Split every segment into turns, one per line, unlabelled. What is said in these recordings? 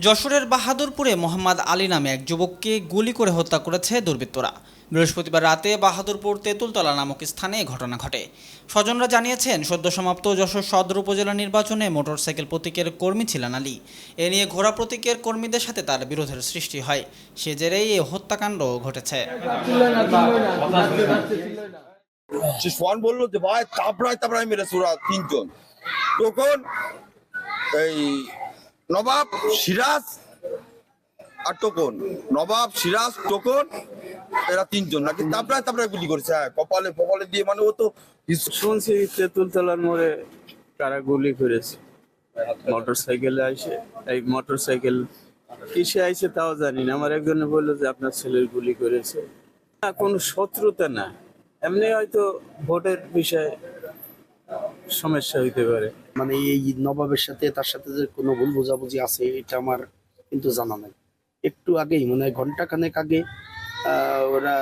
যশোরের বাহাদুরপুরে মোহাম্মদ আলী নামে এক যুবককে গুলি করে হত্যা করেছে দুর্বৃত্তরা। বৃহস্পতিবার রাতে বাহাদুরপুর তেঁতুলতলা নামক স্থানে ঘটনা ঘটে। স্বজনরা জানিয়েছেন, সদ্য সমাপ্ত যশোর সদর উপজেলা নির্বাচনে মোটরসাইকেল প্রতীকের কর্মী ছিলেন আলী। এ নিয়ে ঘোড়া প্রতীকের কর্মীদের সাথে তার বিরোধের সৃষ্টি হয়। সে জেরেই এই হত্যাকাণ্ড ঘটেছে।
যে তিনজন। তখন এই নবাব সিরাজ আর টোকন। নবাব সিরাজ, টোকন, এরা তিনজন। নাকি তাপড়ায় তাপড়ায় গুলি করেছে? হ্যাঁ কপালে কপালে দিয়ে মানে ও তো
শুনছি তেঁতুলতলার মোড়ে কারা গুলি করেছে। মোটর সাইকেলে আইসে, এই মোটর সাইকেল কিসে আইসে তাও জানি না। আমার একজনে বলল যে, আপনার ছেলের গুলি করেছে। না, কোনো শত্রুতা না। এমনি হয়তো ভোটের বিষয়ে সমস্যা হইতে পারে।
মানে এই নবাবের সাথে, তার সাথে যে কোনো ভুল বোঝাবুঝি আছে, এটা আমার কিন্তু জানা নাই। একটু আগেই মানে ঘণ্টা খানেক আগে ওরা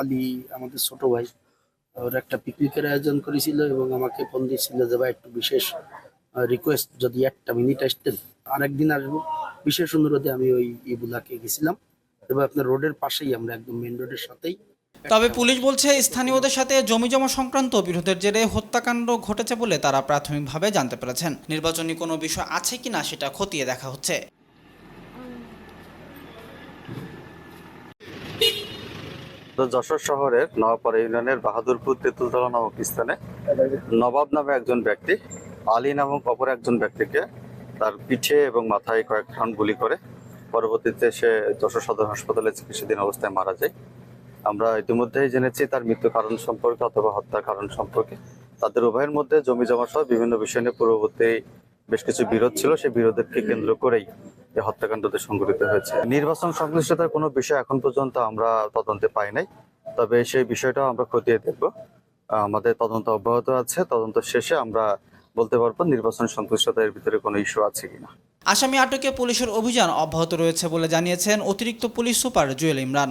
আলী, আমাদের ছোট ভাই, ওরা একটা পিকনিকের আয়োজন করেছিল এবং আমাকে ফোন দিয়েছিল যে, ভাই, একটু বিশেষ রিকোয়েস্ট যদি একটা মিনিট আসতেন, আরেকদিন আসব। বিশেষ অনুরোধে আমি ওই ইবুলাকে গেছিলাম। এবং আপনার রোডের পাশেই, আমরা একদম মেন রোডের সাথেই
তবে পুলিশ বলছে স্থানীয়দের সাথে জমিজমা সংক্রান্ত বিরোধের জেরে হত্যাকাণ্ড ঘটেছে বলে তারা প্রাথমিকভাবে জানতে পেরেছেন। নির্বাচনী কোনো বিষয় আছে কিনা সেটা খতিয়ে দেখা হচ্ছে।
যশোর শহরের নওয়াপাড়া ইউনিয়নের বাহাদুরপুর তেঁতুলতলা নামক স্থানে নবাব নামে একজন ব্যক্তি, আলী নামক অপর একজন ব্যক্তিকে তার পিঠে এবং মাথায় কয়েক রাউন্ড গুলি করে, পরবর্তীতে সে যশোর সদর হাসপাতালে চিকিৎসাধীন অবস্থায় মারা যায়। আমরা ইতিমধ্যেই জেনেছি তার মৃত্যু কারণ সম্পর্কে অথবা হত্যার কারণ সম্পর্কে। তাদের উভয়ের মধ্যে জমি জমা সহ বিভিন্ন বিষয় নিয়ে পূর্ববর্তী বেশ কিছু বিরোধ ছিল, সেই বিরোধকে কেন্দ্র করেই এই হত্যাকাণ্ডটি সংঘটিত হয়েছে। নির্বাচন সংশ্লিষ্টতার কোনো বিষয় এখন পর্যন্ত আমরা তদন্তে পাই নাই, তবে সেই বিষয়টাও আমরা খতিয়ে দেখব। আমাদের তদন্ত অব্যাহত আছে, তদন্ত শেষে আমরা বলতে পারব নির্বাচন সংশ্লিষ্টতা এর ভিতরে কোনো ইস্যু আছে কিনা।
আসামি আটকে পুলিশের অভিযান অব্যাহত রয়েছে বলে জানিয়েছেন অতিরিক্ত police super Jewel Imran.